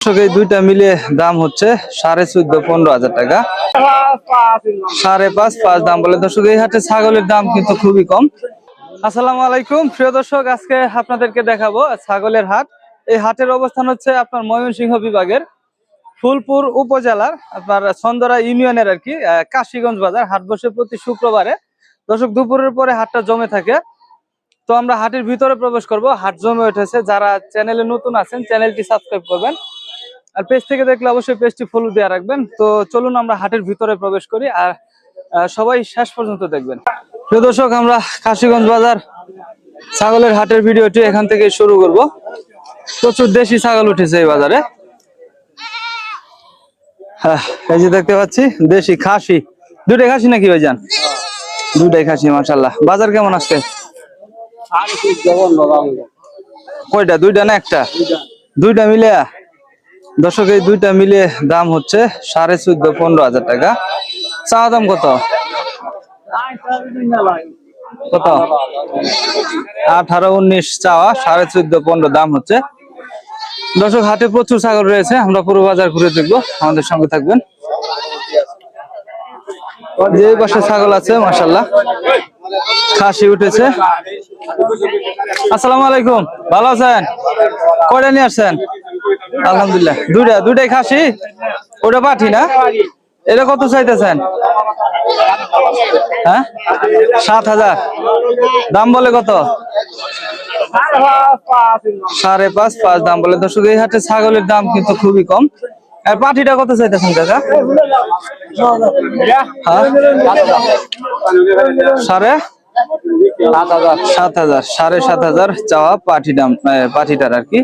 এই দুইটা মিলিয়ে দাম হচ্ছে সাড়ে চোদ্দ, পনেরো হাজার টাকা। সাড়ে পাঁচ পাঁচ দাম বলে। দর্শক, এই হাটে ছাগলের দাম কিন্তু খুবই কম। আসসালামু আলাইকুম। প্রিয় দর্শক, আজকে আপনাদেরকে দেখাবো ছাগলের হাট। এই হাটের অবস্থান হচ্ছে আপনার ময়মনসিংহ বিভাগের ফুলপুর উপজেলার, আপনার ছন্দরা ইউনিয়নের আর কি কাশীগঞ্জ বাজার। হাট বসে প্রতি শুক্রবারে। দর্শক, দুপুরের পরে হাটটা জমে থাকে। তো আমরা হাটের ভিতরে প্রবেশ করব। হাট জমে উঠেছে। যারা চ্যানেলে নতুন আছেন, চ্যানেলটি সাবস্ক্রাইব করবেন। আর পেজ থেকে দেখলে অবশ্যই পেজটি ফলো দিয়ে রাখবেন। তো চলুন আমরা হাটের ভিতরে প্রবেশ করি আর সবাই শেষ পর্যন্ত দেখবেন। প্রিয় দর্শক আমরা কাশীগঞ্জ বাজার ছাগলের হাটের ভিডিওটি এখান থেকে শুরু করব। প্রচুর দেশি ছাগল উঠেছে এই বাজারে। হ্যাঁ, এই যে দেখতে পাচ্ছি দেশি খাসি। দুটাই খাসি নাকি ভাইজান? দুটাই খাসি মাশাল্লাহ বাজার কেমন আজকে? কয়টা? দুইটা না একটা? দুইটা। মিলে দর্শক, এই দুইটা মিলে দাম হচ্ছে সাড়ে চোদ্দ, পনেরো হাজার টাকা। চা দাম কত? কত? আঠারো, উনিশ চাওয়া, সাড়ে চোদ্দ, পনেরো দাম হচ্ছে। দর্শক, হাটে প্রচুর ছাগল রয়েছে। আমরা পুরো বাজার ঘুরে দেখব। আমাদের সঙ্গে থাকবেন। যে পাশে ছাগল আছে মাসাল্লাহ খাসি উঠেছে। আসসালামু আলাইকুম। ভালো আছেন? কয়টা নিয়ে আসছেন? আলহামদুলিল্লাহ। দুইটা, দুইটাই খাসি? ওটা পাঠি না? এটা কত চাইতেছেন? হ্যাঁ? সাত হাজার। দাম বলে কত? সাড়ে পাঁচ পাঁচ দাম বলে। দর্শক, এই হাটে ছাগলের দাম কিন্তু খুবই কম। আর পাঠিটা কত চাইতেছেন কাকা হ্যাঁ? সাড়ে? সাত হাজার। সাড়ে সাত হাজার চাওয়া পাঠি দাম পাঠিটার আর কি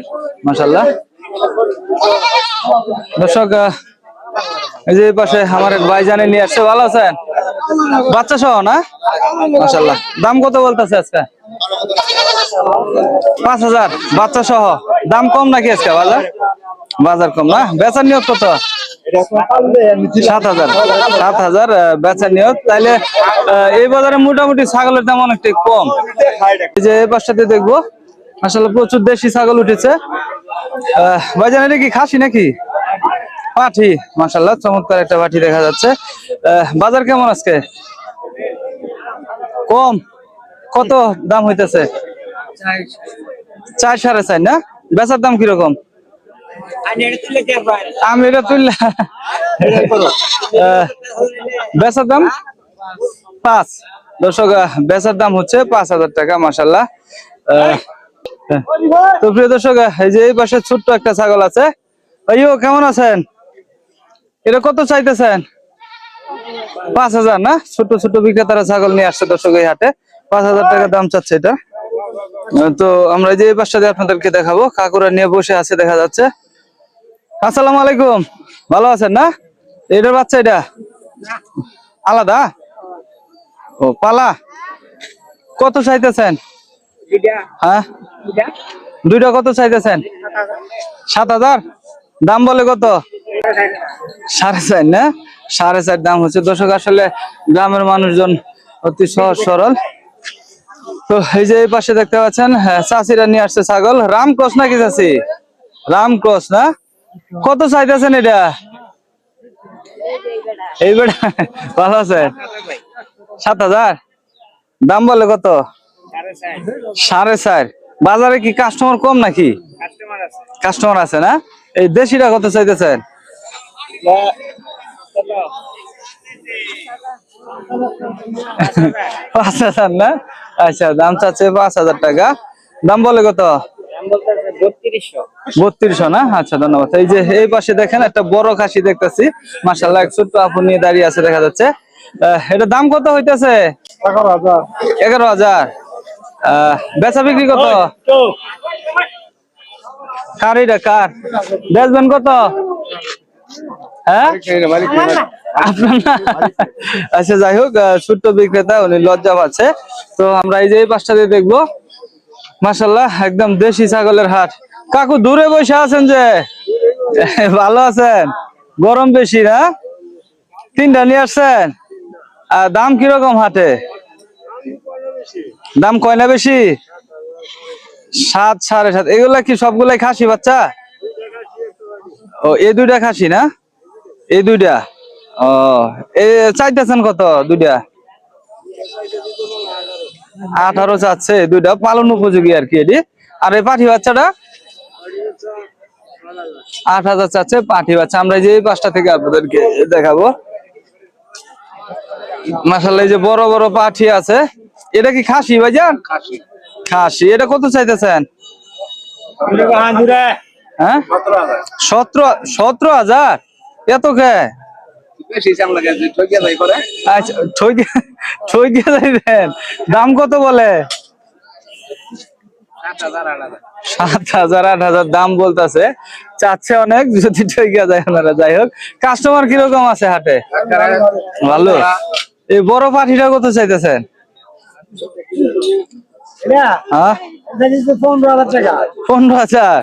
মাসাল্লাহ দর্শক এই যে পাশে আমার এক ভাই জানে নিয়ে আসছে, ভালো আছেন? বাচ্চা সহ, না? মাসাল্লাহ দাম কত বলতেছে আজকে? পাঁচ হাজার। বাচ্চা সহ। দাম কম নাকি আজকে, বাজার? বাজার কম, না? বেচার নিয়োগ কত? সাত হাজার। সাত হাজার বেচার নিয়োগ তাইলে এই বাজারে মোটামুটি ছাগলের দাম অনেকটাই কম। এই যে এই পাশটাতে দেখব আসলে প্রচুর দেশি ছাগল উঠেছে। ভাইজান, এটা কি খাসি নাকি? পাঠি মাসাল্লাহ চমৎকার একটা পাঠি দেখা যাচ্ছে। বাজার কেমন আজকে? কম? কত দাম হইতেছে? চার সাড়ে চার, না? বেচার দাম কীরকম? আমি এটা তুললে বেচার দাম? পাঁচ। দর্শক বেচার দাম হচ্ছে পাঁচ হাজার টাকা মাসাল্লাহ তো প্রিয় দর্শক, এই যে এই পাশে ছোট্ট একটা ছাগল আছে। আইও কেমন আছেন? এটা কত চাইতেছেন? পাঁচ হাজার, না? ছোট ছোট বিক্রেতারা ছাগল নিয়ে আসছে দর্শক এই হাটে। পাঁচ হাজার টাকা দাম চাচ্ছে এটা। তো আমরা এই যে এই পাশটাতে আপনাদেরকে দেখাবো। কাকুরা নিয়ে বসে আছে, দেখা যাচ্ছে। আসসালামু আলাইকুম। ভালো আছেন, না? এটার বাচ্চা এটা? আলাদা? ও, পালা? কত চাইতেছেন? হ্যাঁ? দুইটা? কত চাইতেছেন? সাত হাজার? দাম বলে কত? সাড়ে চার না? সাড়ে চার দাম হচ্ছে। দর্শক আসলে গ্রামের মানুষজন অতি সহজ সরল। তো এই যে এই পাশে দেখতে পাচ্ছেন হ্যাঁ, চাষিরা নিয়ে আসছে ছাগল। রাম ক্রস নাকি চাষি? রাম ক্রস না? কত চাইতেছেন এটা? এই বেটা ভালো আছে সাত হাজার? দাম বলে কত? সাড়ে চার। বাজারে কি কাস্টমার কম নাকি? কাস্টমার আছে। না? এই দেশিটা কত চাইতেছেন? পাঁচ হাজার না? আচ্ছা দাম চাচ্ছে পাঁচ হাজার টাকা। দাম বলে কত? বত্রিশশো। না? আচ্ছা ধন্যবাদ। এই যে এই পাশে দেখেন একটা বড় খাসি দেখতেছি। মাসাল্লাহ এক ছোট্ট আপু নিয়ে দাঁড়িয়ে আছে দেখা যাচ্ছে। আহ, এটা দাম কত হইতেছে? এগারো হাজার। আহ, বেচা বিক্রি কত? কার এটা কার বেচবেন কত? হ্যাঁ? আচ্ছা যাই হোক আহ, ছোট্ট বিক্রেতা উনি লজ্জা পাচ্ছে। তো আমরা এই যে এই পাশটা দিয়ে দেখব। মাসাল্লাহ একদম দেশি ছাগলের হাট। কাকু দূরে বসে আছেন যে? ভালো আছেন? গরম বেশি না? তিনটা নিয়ে আসছেন? আর দাম কীরকম হাটে? দাম কয় না বেশি? সাত, সাড়ে সাত। এগুলা কি সবগুলাই খাসি বাচ্চা? ও, এই দুইটা খাসি না? এই দুইটা? ও, এ চাইতেছেন কত দুইটা? আঠারো চাচ্ছে এই দুইটা, পালন উপযোগী আর কি এটি। আর এই পাঠি বাচ্চাটা? আট হাজার চাচ্ছে পাঠি বাচ্চা। আমরা যে এই পাঁচটা থেকে আপনাদেরকে দেখাবো। মাসাল্লাহ এই যে বড় বড় পাঠি আছে। এটা কি খাসি ভাইজান? খাসি। এটা কত চাইতেছেন? হ্যাঁ? সতেরো সতেরো হাজার? এত কে? আচ্ছা দাম কত বলে? সাত হাজার আট হাজার। দাম বলতেছে। চাচ্ছে অনেক যদি ঠইকে যায় ওনারা যাই হোক। কাস্টমার কীরকম আছে হাটে? ভালো। এই বড় পাঠিটা কত চাইতেছেন? পনেরো হাজার টাকা। পনেরো হাজার?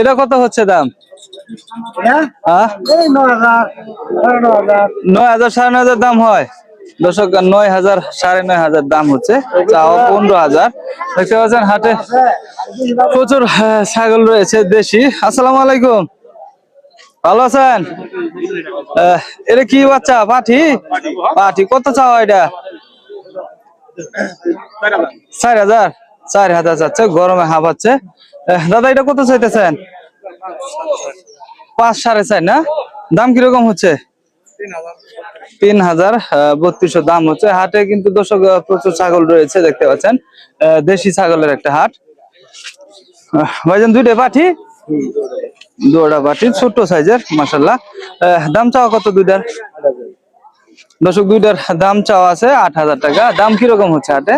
এটা কত হচ্ছে দাম? হ্যাঁ? নয় হাজার সাড়ে নয় হাজার। দাম হয়। দর্শক নয় হাজার সাড়ে নয় হাজার দাম হচ্ছে। চাও পনেরো হাজার। দেখতে পাচ্ছেন হাটে প্রচুর হ্যাঁ, ছাগল রয়েছে দেশি। আসসালামু আলাইকুম। ভালো আছেন? এটা কি বাচ্চা? পাঠি? পাঠি। কত চাওয়া এটা? চার হাজার চার হাজার যাচ্ছে, গরমে হাঁপাচ্ছে দাদা, এটা কত চাইতেছেন? পাঁচ, সাড়ে চার, না? দাম কীরকম হচ্ছে? তিন হাজার বত্রিশশো দাম হচ্ছে। হাটে কিন্তু দর্শক প্রচুর ছাগল রয়েছে, দেখতে পাচ্ছেন। দেশি ছাগলের একটা হাট। ভাইজান, দুইটা পাঠি? দুটা পাঠি ছোট সাইজের মাসাল্লাহ দাম চাওয়া কত দুইটার? দর্শক দুইটার দাম চাওয়া আছে আট হাজার টাকা। দাম কীরকম হচ্ছে হাটে?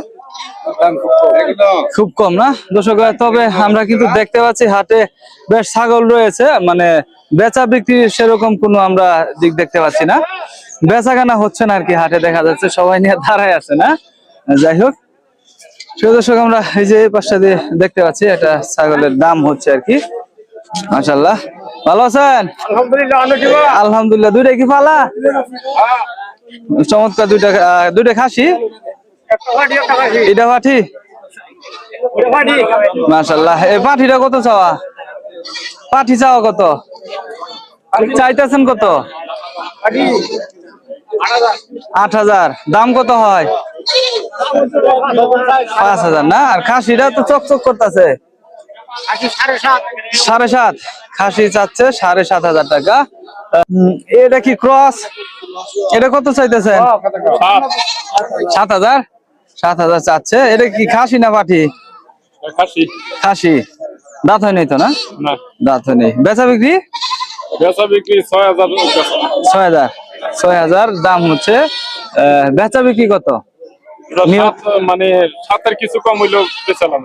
খুব কম। না? দর্শক তবে আমরা কিন্তু দেখতে পাচ্ছি হাটে বেশ ছাগল রয়েছে মানে বেচা বিক্রি সেরকম কোনো আমরা দিক দেখতে পাচ্ছি না। বেচা কেনা হচ্ছে না আর কি হাটে দেখা যাচ্ছে সবাই নিয়ে দাঁড়ায় আছে না? যাই হোক। দর্শক আমরা এই যে এই পাশটা দিয়ে দেখতে পাচ্ছি এটা ছাগলের দাম হচ্ছে আর কি। মাশাল্লাহ ভালো আছেন? আলহামদুলিল্লাহ আলহামদুলিল্লাহ। দুইটা কি পালা? চমৎকার দুইটা দুইটা খাসি? এটা পাঠি? পাটি এই পাঠিটা কত চাওয়া? পাঠি চাওয়া কত? চাইতেছেন কত? আট হাজার। দাম কত হয়? পাঁচ হাজার। না, আর খাসিটা তো চকচক করতেছে। সাড়ে সাত। খাসি চাচ্ছে সাড়ে সাত হাজার টাকা। এটা কি ক্রস? এটা কত চাইতেছেন? সাত। হাজার? সাত হাজার চাচ্ছে। এটা কি খাসি না পাঠি খাসি। দাঁত হয় নাই তো না? দাঁত হয় নেই বেচা বিক্রি? বেচা বিক্রি ছয় হাজার ছয় হাজার। ছয় হাজার দাম হচ্ছে বেচা বিক্রি কত? মানে সাতের কিছু কম হইলেও বেচালাম